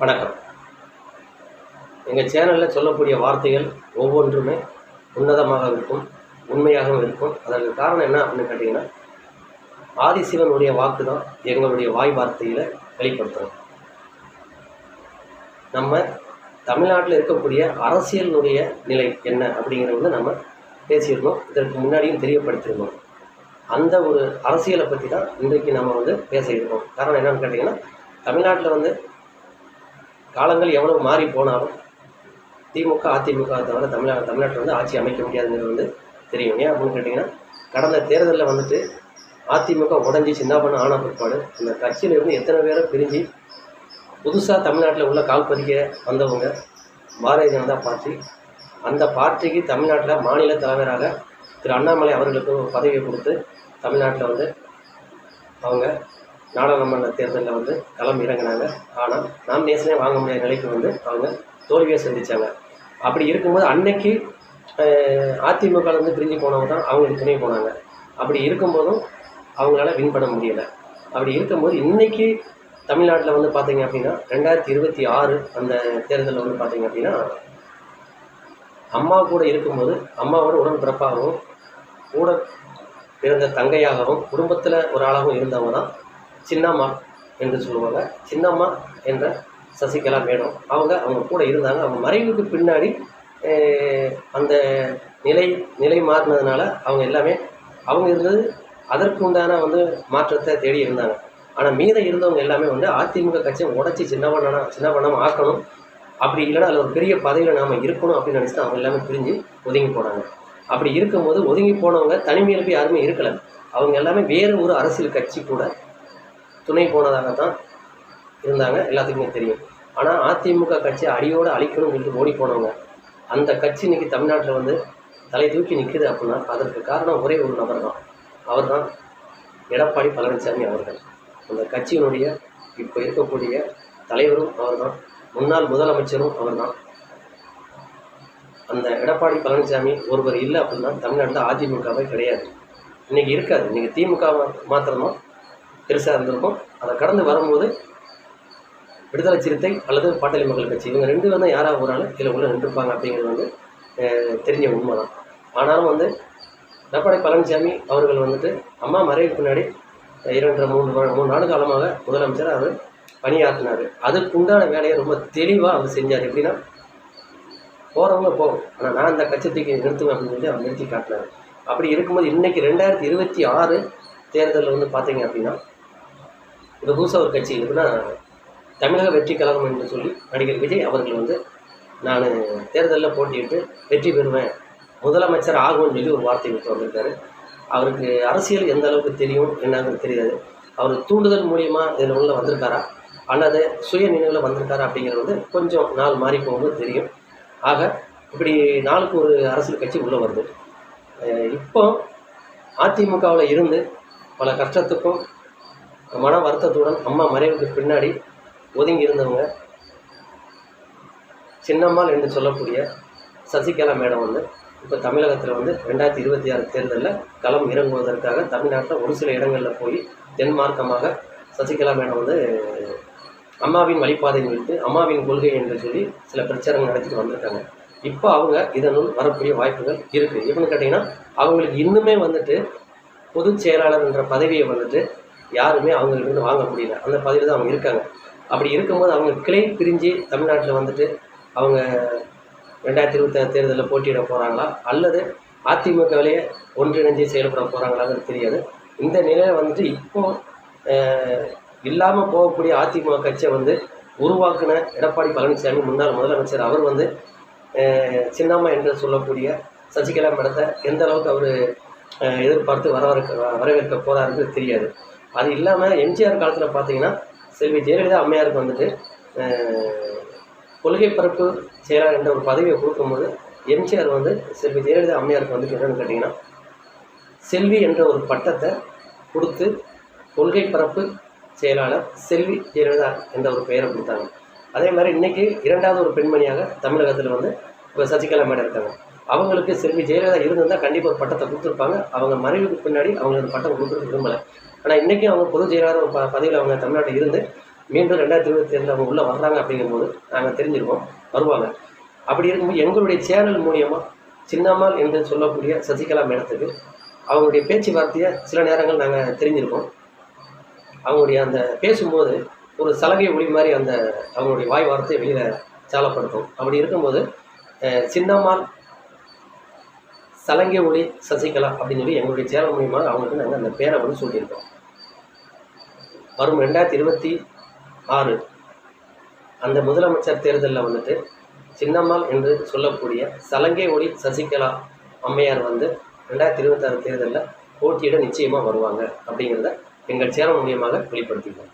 வணக்கம். எங்கள் சேனலில் சொல்லக்கூடிய வார்த்தைகள் ஒவ்வொன்றுமே உன்னதமாக இருக்கும் உண்மையாகவும் இருக்கும். அதற்கு காரணம் என்ன அப்படின்னு கேட்டிங்கன்னா ஆதிசிவனுடைய வாக்கு தான் எங்களுடைய வாய் வார்த்தையில் வெளிப்படுத்துகிறோம் நம்ம தமிழ்நாட்டில் இருக்கக்கூடிய அரசியலினுடைய நிலை என்ன அப்படிங்கிறத வந்து நம்ம பேசியிருந்தோம். இதற்கு முன்னாடியும் தெரியப்படுத்தியிருந்தோம். அந்த ஒரு அரசியலை பற்றி தான் இன்றைக்கு நம்ம வந்து பேச இருக்கோம். காரணம் என்னன்னு கேட்டிங்கன்னா தமிழ்நாட்டில் வந்து காலங்கள் எவ்வளவு மாறி போனாலும் திமுக அதிமுக தவிர தமிழ்நாடு தமிழ்நாட்டில் வந்து ஆட்சி அமைக்க முடியாதுங்கிறது வந்து தெரியும். ஏன் அப்படின்னு கேட்டிங்கன்னா கடந்த தேர்தலில் வந்துட்டு அதிமுக உடஞ்சி சின்ன பண்ண? ஆன பிற்பாடு அந்த கட்சியிலிருந்து எத்தனை பேரை பிரிஞ்சு புதுசாக தமிழ்நாட்டில் உள்ள கால் பதிக்க வந்தவங்க பாரதிய ஜனதா பார்ட்டி அந்த பார்ட்டிக்கு தமிழ்நாட்டில் மாநில தலைவராக திரு அண்ணாமலை அவர்களுக்கு பதவியை கொடுத்து தமிழ்நாட்டில் வந்து அவங்க நாடாளுமன்ற தேர்தலில் வந்து களம் இறங்கினாங்க. ஆனால் நாமினேஷனே வாங்க முடியாத நிலைக்கு வந்து அவங்க தோல்வியை சந்தித்தாங்க அப்படி இருக்கும்போது அன்னைக்கு அதிமுக வந்து பிரிஞ்சு போனவங்க தான் அவங்களுக்கு துணை போனாங்க. அப்படி இருக்கும்போதும் அவங்களால வின் பண்ண முடியலை. அப்படி இருக்கும்போது இன்றைக்கி தமிழ்நாட்டில் வந்து பார்த்தீங்க அப்படின்னா ரெண்டாயிரத்தி இருபத்தி ஆறு அந்த தேர்தலில் வந்து பார்த்தீங்க அப்படின்னா அம்மா கூட இருக்கும்போது அம்மாவோட உடன்பிறப்பாகவும் கூட பிறந்த தங்கையாகவும் குடும்பத்தில் ஒரு ஆளாகவும் இருந்தவங்க தான் சின்னம்மா என்று சொல்லுவாங்க. சின்னம்மா என்ற சசிகலா மேடம். அவங்க அவங்க கூட இருந்தாங்க. அவங்க மறைவுக்கு பின்னாடி அந்த நிலை நிலை மாறினதுனால அவங்க எல்லாமே அவங்க இருந்தது அதற்கு உண்டான வந்து மாற்றத்தை தேடி இருந்தாங்க. ஆனால் மீதம் இருந்தவங்க எல்லாமே வந்து அதிமுக கட்சியை உடச்சி சின்ன பண்ணனா சின்ன பண்ணாமல் ஆக்கணும். அப்படி இல்லைன்னா அதில் ஒரு பெரிய பதவியில் நாம் இருக்கணும் அப்படின்னு நினச்சி அவங்க எல்லாமே பிரிஞ்சு ஒதுங்கி போனாங்க. அப்படி இருக்கும்போது ஒதுங்கி போனவங்க தனிமையில் போய் யாருமே இருக்கலை. அவங்க எல்லாமே வேறு ஒரு அரசியல் கட்சி கூட துணை போனதாக தான் இருந்தாங்க எல்லாத்துக்குமே தெரியும். ஆனால் அதிமுக கட்சி அடியோடு அழிக்கணும்னு சொல்லிட்டு ஓடி போனவங்க அந்த கட்சி இன்னைக்கு தமிழ்நாட்டில் வந்து தலை தூக்கி நிற்குது அப்படின்னா அதற்கு காரணம் ஒரே ஒரு நபர் தான். அவர் தான் எடப்பாடி பழனிசாமி அவர்கள். அந்த கட்சியினுடைய இப்போ இருக்கக்கூடிய தலைவரும் அவர் தான் முன்னாள் முதலமைச்சரும் அவர் தான் அந்த எடப்பாடி பழனிசாமி ஒருவர் இல்லை அப்படின்னா தமிழ்நாட்டில் அதிமுகவே கிடையாது. இன்னைக்கு இருக்காது. இன்றைக்கி திமுக மாத்திரம்தான் பெருசாக இருந்திருக்கும். அதை கடந்து வரும்போது விடுதலை சிறுத்தை அல்லது பாட்டாளி மக்கள் கட்சி. இவங்க ரெண்டு பேரும் யாராக யாராவது ஒரு இதில் உள்ள நின்றுப்பாங்க அப்படிங்கிறது வந்து தெரிஞ்ச உண்மை தான் ஆனாலும் வந்து எடப்பாடி பழனிசாமி அவர்கள் வந்துட்டு அம்மா மறைவுக்கு பின்னாடி இரண்டரை மூணு மூணு நாலு காலமாக முதலமைச்சர் அவர் பணியாற்றினார். அதுக்குண்டான வேலையை ரொம்ப தெளிவாக அவர் செஞ்சார். எப்படின்னா போகிறவங்க போகும் ஆனால் நான் அந்த கட்சத்துக்கு நிறுத்துவேன் அப்படின்னு சொல்லி அவர் நிறுத்தி காட்டினார். அப்படி இருக்கும்போது இன்றைக்கி ரெண்டாயிரத்தி இருபத்தி ஆறு தேர்தலில் வந்து பார்த்தீங்க அப்படின்னா இப்போ புதுசாக ஒரு கட்சி எப்படின்னா தமிழக வெற்றி கழகம் என்று சொல்லி நடிகர் விஜய் அவர்கள் வந்து நான் தேர்தலில் போட்டியிட்டு வெற்றி பெறுவேன். முதலமைச்சர் ஆகும்னு சொல்லி ஒரு வார்த்தை விட்டு வந்திருக்காரு. அவருக்கு அரசியல் எந்த அளவுக்கு தெரியும் என்னங்கிறது தெரியாது. அவர் தூண்டுதல் மூலியமாக இதில் உள்ள வந்திருக்காரா? அல்லது சுய நினைவில் வந்திருக்காரா அப்படிங்கிறது வந்து கொஞ்சம் நாள் மாறி போகும்போது தெரியும். ஆக இப்படி நாளுக்கு ஒரு அரசியல் கட்சி உள்ளே வருது. இப்போ அதிமுகவில் இருந்து பல கஷ்டத்துக்கும் மன வருத்தத்துடன் அம்மா மறைவுக்கு பின்னாடி ஒதுங்கி இருந்தவங்க சின்னம்மாள் என்று சொல்லக்கூடிய சசிகலா மேடம் வந்து இப்போ தமிழகத்தில் வந்து ரெண்டாயிரத்தி இருபத்தி ஆறு தேர்தலில் களம் இறங்குவதற்காக தமிழ்நாட்டில் ஒரு சில இடங்களில் போய் தென்மார்க்கமாக சசிகலா மேடம் வந்து அம்மாவின் வழிபாதை விட்டு அம்மாவின் கொள்கை என்று சொல்லி சில பிரச்சாரங்கள் நடத்திட்டு வந்திருக்காங்க. இப்போ அவங்க இதனுள் வரக்கூடிய வாய்ப்புகள் இருக்குது எப்படின்னு கேட்டிங்கன்னா அவங்களுக்கு இன்னுமே வந்துட்டு பொதுச் செயலாளர் என்ற பதவியை வந்துட்டு யாருமே அவங்ககிட்ட இருந்து வாங்க முடியல. அந்த பதவியில் தான் அவங்க இருக்காங்க. அப்படி இருக்கும்போது அவங்க கிளை பிரிஞ்சு தமிழ்நாட்டில் வந்துட்டு அவங்க ரெண்டாயிரத்தி இருபத்தாறு தேர்தலில் போட்டியிட போகிறாங்களா அல்லது அதிமுகவிலேயே ஒன்றிணைஞ்சு செயல்பட போகிறாங்களாங்கிறது தெரியாது. இந்த நிலையில் வந்துட்டு இப்போ இல்லாமல் போகக்கூடிய அதிமுக கட்சியை வந்து உருவாக்குன எடப்பாடி பழனிசாமி முன்னாள் முதலமைச்சர் அவர் வந்து சின்னம்மா என்று சொல்லக்கூடிய சசிகலா மேடத்தை எந்த அளவுக்கு அவர் எதிர்பார்த்து வரவேற்க வரவேற்க போகிறாருன்னு தெரியாது. அது இல்லாமல் எம்ஜிஆர் காலத்தில் பார்த்தீங்கன்னா செல்வி ஜெயலலிதா அம்மையாருக்கு வந்துட்டு கொள்கை பரப்பு செயலாளர் என்ற ஒரு பதவியை கொடுக்கும்போது எம்ஜிஆர் வந்து செல்வி ஜெயலலிதா அம்மையாருக்கு வந்துட்டு என்னென்னு கேட்டிங்கன்னா செல்வி என்ற ஒரு பட்டத்தை கொடுத்து கொள்கை பரப்பு செயலாளர் செல்வி ஜெயலலிதா என்ற ஒரு பெயரை கொடுத்தாங்க. அதே மாதிரி இன்னைக்கு இரண்டாவது ஒரு பெண்மணியாக தமிழகத்தில் வந்து இப்போ சசிகலா மேடம் இருக்காங்க. அவங்களுக்கு செல்வி ஜெயலலிதா இருந்திருந்தால் கண்டிப்பாக ஒரு பட்டத்தை கொடுத்துருப்பாங்க. அவங்க மறைவுக்கு பின்னாடி அவங்களுக்கு அந்த பட்டம் கொடுக்குறது விரும்பலை. ஆனால் இன்றைக்கும் அவங்க பொது செயலாளர் ப பதவியில் அவங்க தமிழ்நாட்டில் இருந்து மீண்டும் ரெண்டாயிரத்தி இருபத்தி ஏழில் அவங்க உள்ளே வர்றாங்க அப்படிங்கும்போது நாங்கள் தெரிஞ்சிருக்கோம் வருவாங்க. அப்படி இருக்கும்போது எங்களுடைய சேனல் மூலியமாக சின்னம்மாள் என்று சொல்லக்கூடிய சசிகலா மேடத்துக்கு அவங்களுடைய பேச்சுவார்த்தையை சில நேரங்கள் நாங்கள் தெரிஞ்சிருக்கோம் அவங்களுடைய அந்த பேசும்போது ஒரு சலகை ஒளி மாதிரி அந்த அவங்களுடைய வாய் வார்த்தையை வெளியில் சாலப்படுத்தும். அப்படி இருக்கும்போது சின்னம்மாள் சலங்கை ஒளி சசிகலா அப்படின்னு சொல்லி எங்களுடைய சேனல் மூலியமாக அவங்களுக்கு நாங்கள் அந்த பேரை வந்து சொல்லியிருக்கோம். வரும் ரெண்டாயிரத்தி இருபத்தி ஆறு அந்த முதலமைச்சர் தேர்தலில் வந்துட்டு சின்னம்மாள் என்று சொல்லக்கூடிய சலங்கை ஒளி சசிகலா அம்மையார் வந்து ரெண்டாயிரத்தி இருபத்தாறு தேர்தலில் போட்டியிட நிச்சயமாக வருவாங்க அப்படிங்கிறத எங்கள் சேனல் மூலியமாக வெளிப்படுத்திக்கிறோம்